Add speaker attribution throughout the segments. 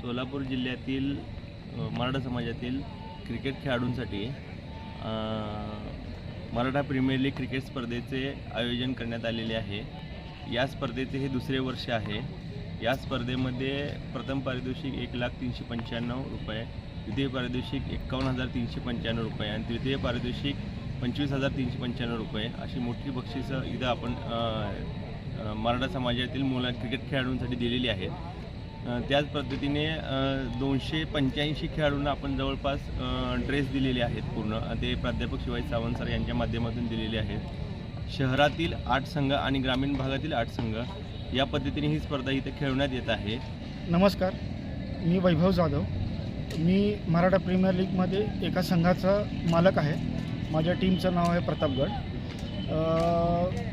Speaker 1: सोलापूर जिल्ह्यातील मराठा समाजातील क्रिकेट खेळाडूंसाठी मराठा प्रीमियर लीग क्रिकेट स्पर्धेचे आयोजन करण्यात आलेले आहे. या स्पर्धेचे हे दुसरे वर्ष आहे. या स्पर्धेमध्ये प्रथम पारितोषिक एक लाख तीनशे पंच्याण्णव रुपये द्वितीय पारितोषिक एकावन्न हजार तीनशे पंच्याण्णव रुपये आणि तृतीय पारितोषिक पंचवीस हजार तीनशे पंच्याण्णव रुपये अशी मोठी बक्षिसं इथं आपण मराठा समाजातील मुला क्रिकेट खेळाडूंसाठी दिलेली आहेत. त्याच पद्धतीने दोनशे पंच्याऐंशी खेळाडूंना आपण जवळपास ड्रेस दिलेले आहेत पूर्ण. ते प्राध्यापक शिवाजी सावंत सर यांच्या माध्यमातून दिलेले आहेत. शहरातील आठ संघ आणि ग्रामीण भागातील आठ संघ या पद्धतीने ही स्पर्धा इथे खेळवण्यात येत आहे.
Speaker 2: नमस्कार. मी वैभव जाधव. मी मराठा प्रीमियर लीगमध्ये एका संघाचा मालक आहे. माझ्या टीमचं नाव आहे प्रतापगड.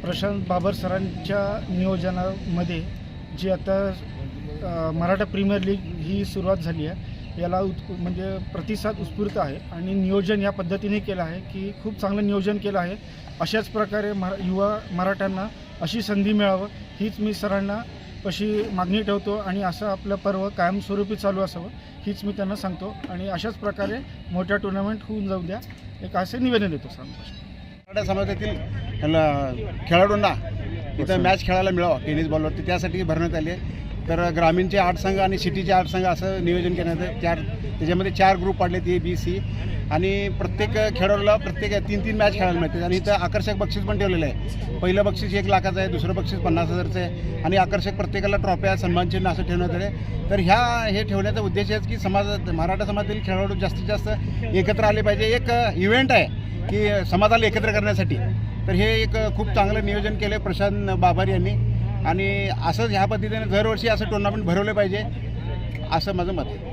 Speaker 2: प्रशांत बाबर सरांच्या नियोजनामध्ये जी आता मराठा प्रीमियर लीग ही सुरुवात झाली आहे. याला उत् म्हणजे प्रतिसाद उत्स्फूर्त आहे आणि नियोजन या पद्धतीने केलं आहे की खूप चांगलं नियोजन केलं आहे. अशाच प्रकारे मरा युवा मराठ्यांना अशी संधी मिळावं हीच मी सरांना अशी मागणी ठेवतो आणि असं आपलं पर्व कायमस्वरूपी चालू असावं हीच मी त्यांना सांगतो. आणि अशाच प्रकारे मोठ्या टुर्नामेंट होऊन जाऊ द्या. एक असे निवेदन देतो सांगतो
Speaker 3: मराठा समाजातील खेळाडूंना इथं मॅच खेळायला मिळावं टेनिस बॉलवरती त्यासाठी भरण्यात आले तर ग्रामीणचे आठ संघ आणि सिटीचे आठ संघ असं नियोजन करण्यात आहे चार त्याच्यामध्ये चार ग्रुप पाडलेत ए बी सी आणि प्रत्येक खेळाडूला प्रत्येक तीन तीन मॅच खेळायला मिळते आणि इथं आकर्षक बक्षीस पण ठेवलेलं आहे. पहिलं बक्षीस एक लाखाचं आहे दुसरं बक्षीस पन्नास हजारचं आहे. आणि आकर्षक प्रत्येकाला ट्रॉफ्या सन्मानचिन्ह असं ठेवण्यात आले तर ह्या हे ठेवण्याचा उद्देश आहे की समाजात मराठा समाजातील खेळाडू जास्तीत जास्त एकत्र आले पाहिजे. एक इव्हेंट आहे की समाजाला एकत्र करण्यासाठी. तर हे एक खूप चांगलं नियोजन केलं आहे प्रशांत बाबर यांनी. आणि असंच ह्या पद्धतीने दरवर्षी असं टुर्नामेंट भरवलं पाहिजे असं माझं मत आहे.